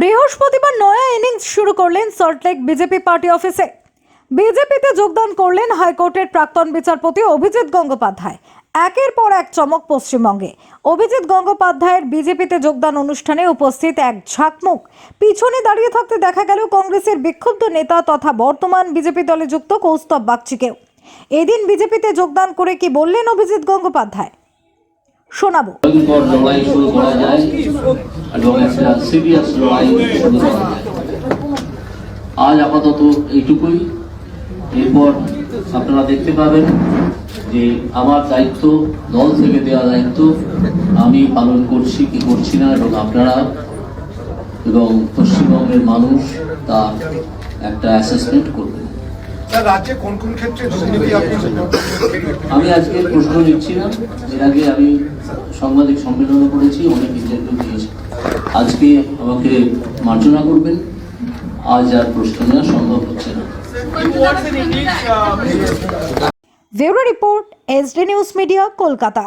বৃহস্পতিবার নয়া ইনিংস শুরু করলেন সল্টলেক বিজেপি পার্টি অফিসে। বিজেপিতে যোগদান করলেন হাইকোর্টের প্রাক্তন বিচারপতি অভিজিৎ গঙ্গোপাধ্যায়। একের পর এক চমক পশ্চিমবঙ্গে। অভিজিৎ গঙ্গোপাধ্যায়ের বিজেপিতে যোগদান অনুষ্ঠানে উপস্থিত এক ঝাঁকমুখ। পিছনে দাঁড়িয়ে থাকতে দেখা গেল কংগ্রেসের বিক্ষুব্ধ নেতা তথা বর্তমান বিজেপি দলে যুক্ত কৌস্তব বাগচিকেও। এদিন বিজেপিতে যোগদান করে কি বললেন অভিজিৎ গঙ্গোপাধ্যায়? শোনাবো। শুরু করা যায় আজ আপাতত এইটুকুই। এরপর আপনারা দেখতে পাবেন যে আমার দায়িত্ব, দল থেকে দেওয়া দায়িত্ব, আমি পালন করছি কি করছি না, এবং আপনারা এবং পশ্চিমবঙ্গের মানুষ তার একটা অ্যাসেসমেন্ট করবেন। রাজ্যে কোন কোন ক্ষেত্রে দুর্নীতি আমি আজকে প্রশ্ন নিচ্ছি না এর আগে আমি সাংবাদিক সম্মেলনও করেছি অনেক ইন্টারভিউ দিয়েছি। আজকে আমাকে মার্জনা করবেন আজ আর প্রশ্ন নেওয়া সম্ভব হচ্ছে না। Bureau report SD news media Kolkata.